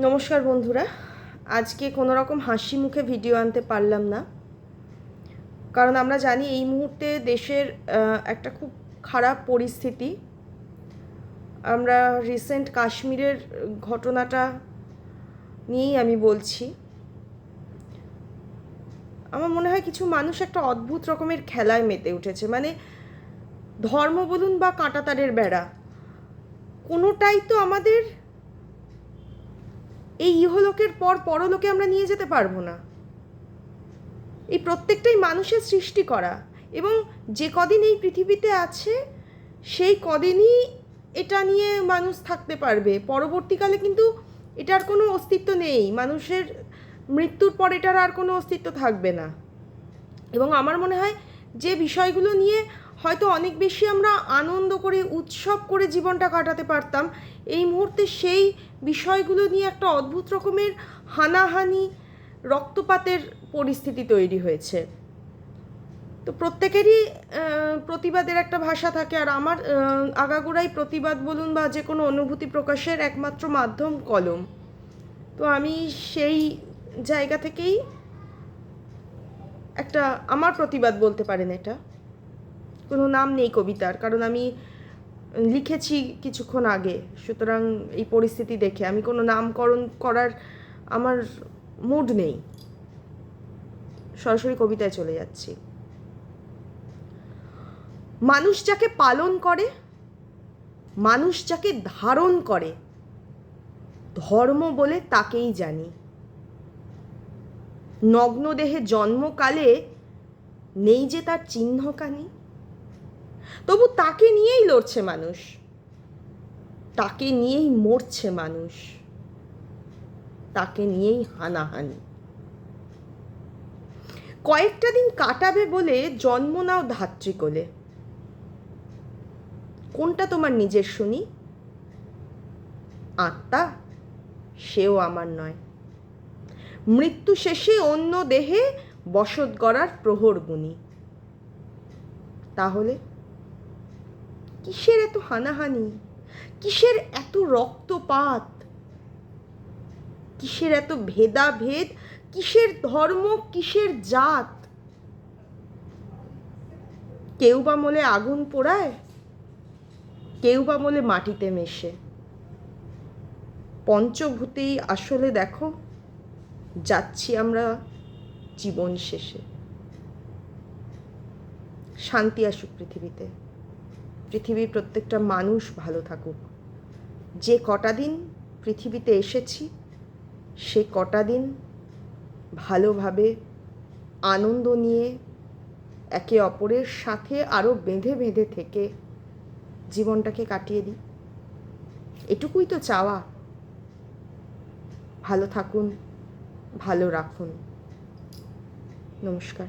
নমস্কার বন্ধুরা। আজকে কোনো রকম হাসি মুখে ভিডিও আনতে পারলাম না। কারণ আমরা জানি এই মুহূর্তে দেশের একটা খুব খারাপ পরিস্থিতি। আমরা রিসেন্ট কাশ্মীরের ঘটনাটা নিয়েই আমি বলছি। আমার মনে হয় কিছু মানুষ একটা অদ্ভুত রকমের খেলায় মেতে উঠেছে। মানে ধর্ম বলুন বা কাঁটাতারের বেড়া, কোনোটাই তো আমাদের এই ইহলোকের পর পরলোকে আমরা নিয়ে যেতে পারব না। এই প্রত্যেকটাই মানুষের সৃষ্টি করা এবং যে কদিন এই পৃথিবীতে আছে, সেই কদিনই এটা নিয়ে মানুষ থাকতে পারবে। পরবর্তীকালে কিন্তু এটার কোনো অস্তিত্ব নেই। মানুষের মৃত্যুর পর এটার আর কোনো অস্তিত্ব থাকবে না। এবং আমার মনে হয় যে বিষয়গুলো নিয়ে হয়তো অনেক বেশি আমরা আনন্দ করে, উৎসব করে জীবনটা কাটাতে পারতাম। এই মুহূর্তে সেই বিষয়গুলো নিয়ে একটা অদ্ভুত রকমের হানাহানি, রক্তপাতের পরিস্থিতি তৈরি হয়েছে। তো প্রত্যেকেরই প্রতিবাদের একটা ভাষা থাকে। আর আমার আগাগোড়াই প্রতিবাদ বলুন বা যে কোনো অনুভূতি প্রকাশের একমাত্র মাধ্যম কলম। তো আমি সেই জায়গা থেকেই একটা, আমার প্রতিবাদ বলতে পারেন এটা। কোনো নাম নেই কবিতার, কারণ আমি লিখেছি কিছুক্ষণ আগে। সুতরাং এই পরিস্থিতি দেখে আমি কোনো নামকরণ করার আমার মুড নেই। সরাসরি কবিতায় চলে যাচ্ছি। মানুষ যাকে পালন করে, মানুষ যাকে ধারণ করে, ধর্ম বলে তাকেই জানি। নগ্ন দেহে জন্মকালে নেই যে তার চিহ্নকানি তবু তাকে নিয়েই লড়ছে মানুষ। তাকে নিয়েই মরছে মানুষ। তাকে নিয়েই হানাহানি। কয়েকটা দিন কাটাবে বলে জন্ম নাও ধাত্রীকোলে কোনটা তোমার নিজের শুনি? আত্মা? সেও আমার নয়। মৃত্যু শেষে অন্য দেহে বসত গড়ার প্রহর গুণী। তাহলে কিসের এত হানাহানি? কিসের এত রক্তপাত? কিসের এত ভেদাভেদ? কিসের ধর্ম? কিসের জাত? কেউ বা মলে আগুন পোড়ায়? কেউ বা মলে মাটিতে মেশে? পঞ্চভূতেই আসলে দেখো, যাচ্ছি আমরা জীবন শেষে। শান্তি আসুক পৃথিবীতে। পৃথিবীর প্রত্যেকটা মানুষ ভালো থাকুক। যে কটা দিন পৃথিবীতে এসেছি, সে কটা দিন ভালোভাবে আনন্দ নিয়ে একে অপরের সাথে আরও বেঁধে বেঁধে থেকে জীবনটাকে কাটিয়ে দিই। এটুকুই তো চাওয়া। ভালো থাকুন, ভালো রাখুন। নমস্কার।